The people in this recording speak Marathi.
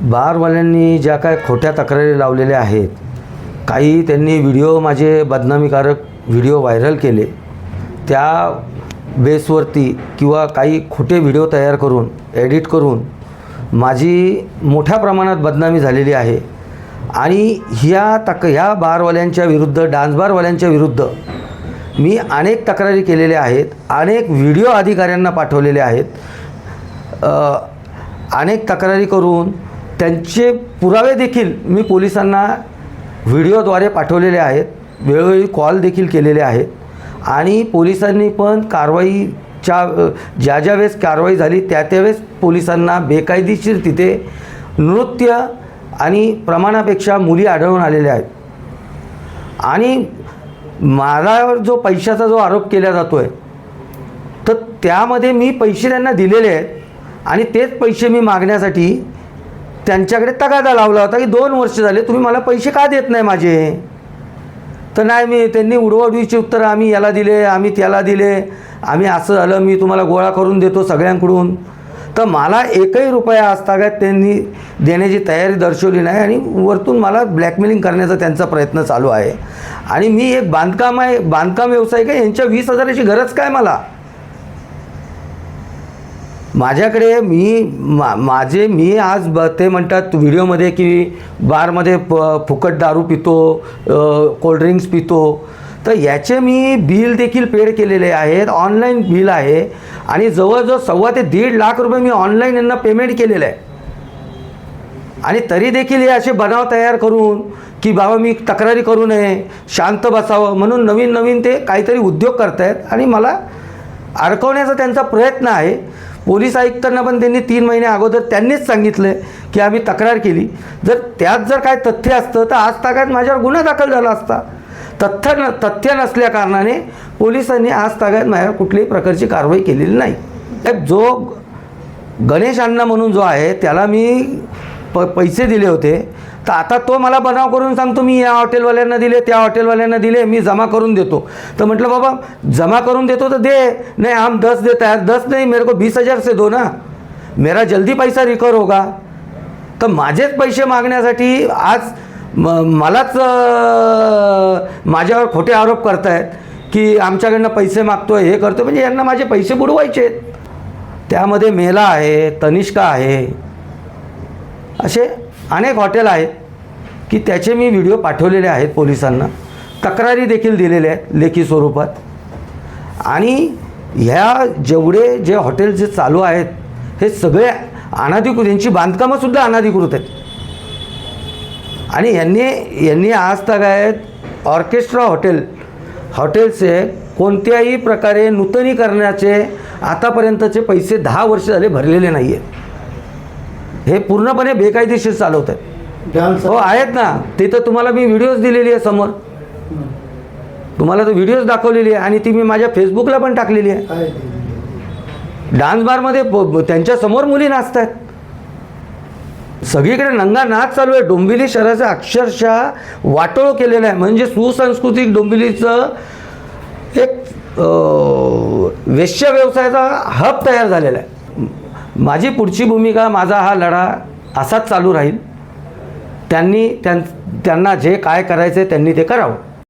बारवाल्यांनी ज्या काय खोट्या तक्रारी लावलेल्या आहेत काही त्यांनी व्हिडिओ माझे बदनामीकारक व्हिडिओ व्हायरल केले त्या बेसवरती किंवा काही खोटे व्हिडिओ तयार करून एडिट करून माझी मोठ्या प्रमाणात बदनामी झालेली आहे. आणि ह्या तक ह्या बारवाल्यांच्या विरुद्ध डान्स बारवाल्यांच्या विरुद्ध मी अनेक तक्रारी केलेल्या आहेत अनेक व्हिडिओ अधिकाऱ्यांना पाठवलेले आहेत अनेक तक्रारी करून त्यांचे पुरावे देखील मी पोलिसांना व्हिडिओद्वारे पाठवलेले आहेत. वेळोवेळी कॉल देखील केलेले आहेत. आणि पोलिसांनी पण कारवाईच्या ज्या ज्या वेळेस कारवाई झाली त्या त्यावेळेस पोलिसांना बेकायदेशीर तिथे नृत्य आणि प्रमाणापेक्षा मुली आढळून आलेल्या आहेत. आणि मला जो पैशाचा जो आरोप केला जातो आहे तर त्यामध्ये मी पैसे त्यांना दिलेले आहेत. आणि तेच पैसे मी मागण्यासाठी त्यांच्याकडे तगादा लावला होता की दोन वर्ष झाले तुम्ही मला पैसे का देत नाही माझे? तर नाही मी त्यांनी उडवाउडवीची उत्तरं आम्ही याला दिले आम्ही त्याला दिले. आम्ही असं झालं मी तुम्हाला गोळा करून देतो सगळ्यांकडून. तर मला एकही रुपया असतागत त्यांनी देण्याची तयारी दर्शवली नाही आणि वरतून मला ब्लॅकमेलिंग करण्याचा त्यांचा प्रयत्न चालू आहे. आणि मी एक बांधकाम आहे बांधकाम व्यावसायिक आहे यांच्या वीस हजाराची गरज काय मला? माझ्याकडे मी मा माझे मी आज ब ते म्हणतात व्हिडिओमध्ये की बारमध्ये प फुकट दारू पितो कोल्ड्रिंक्स पितो. तर याचे मी बिल देखील पेड केलेले आहेत ऑनलाईन बिल आहे. आणि जवळजवळ सव्वा ते दीड लाख रुपये मी ऑनलाईन यांना पेमेंट केलेलं आहे. आणि तरी देखील हे असे बनाव तयार करून की बाबा मी तक्रारी करू नये शांत बसावं म्हणून नवीन नवीन ते काहीतरी उद्योग करतायत. आणि मला अडकवण्याचा त्यांचा प्रयत्न आहे. पोलीस आयुक्तांना पण त्यांनी तीन महिने अगोदर त्यांनीच सांगितलं की आम्ही तक्रार केली. जर त्यात जर काय तथ्य असतं तर आज तागात माझ्यावर गुन्हा दाखल झाला असता. तथ्य न तथ्य नसल्या कारणाने पोलिसांनी आज तागात माझ्यावर कुठल्याही प्रकारची कारवाई केलेली नाही. जो गणेश अण्णा म्हणून जो आहे त्याला मी प पैसे दिले होते. तर आता तो मला बनाव करून सांगतो मी या हॉटेलवाल्यांना दिले त्या हॉटेलवाल्यांना दिले मी जमा करून देतो. तर म्हटलं बाबा जमा करून देतो तर दे. नाही हम दस देता है. दस नाही मेरे को बीस हजार से दो ना. मेरा जल्दी पैसा रिकवर होगा. तर माझेच पैसे मागण्यासाठी आज म मलाच माझ्यावर खोटे आरोप करतायत की आमच्याकडनं पैसे मागतोय हे करतो म्हणजे यांना माझे पैसे बुडवायचे आहेत. त्यामध्ये मेला आहे तनिष्का आहे. असे अनेक हॉटेल आहेत की त्याचे मी व्हिडिओ पाठवलेले आहेत पोलिसांना. तक्रारी देखील दिलेल्या आहेत लेखी स्वरूपात. आणि ह्या जेवढे जे हॉटेल जे चालू आहेत हे सगळे अनाधिकृत यांची बांधकामंसुद्धा अनाधिकृत आहेत. आणि यांनी यांनी आज तक आहेत ऑर्केस्ट्रा हॉटेल. हॉटेलचे कोणत्याही प्रकारे नूतनीकरणाचे आतापर्यंतचे पैसे दहा वर्ष झाले भरलेले नाही आहेत हे पूर्णपणे बेकायदेशीर चालवत आहेत. हो आहेत ना. ते तर तुम्हाला मी व्हिडिओज दिलेली आहे समोर. तुम्हाला तर व्हिडिओज दाखवलेली आहे आणि ती मी माझ्या फेसबुकला पण टाकलेली आहे. ते. डान्स बारमध्ये त्यांच्यासमोर मुली नाचत आहेत सगळीकडे नंगा नाच चालू आहे. डोंबिवली शहराचं अक्षरशः वाटोळ केलेलं आहे. म्हणजे सुसंस्कृतिक डोंबिवलीचं एक वेश्या व्यवसायाचा हब तयार झालेला आहे. माझी पुढची भूमिका माझा हा लढा असाच चालू राहील. त्यांनी त्यां त्यांना जे काय करायचं त्यांनी ते करावं.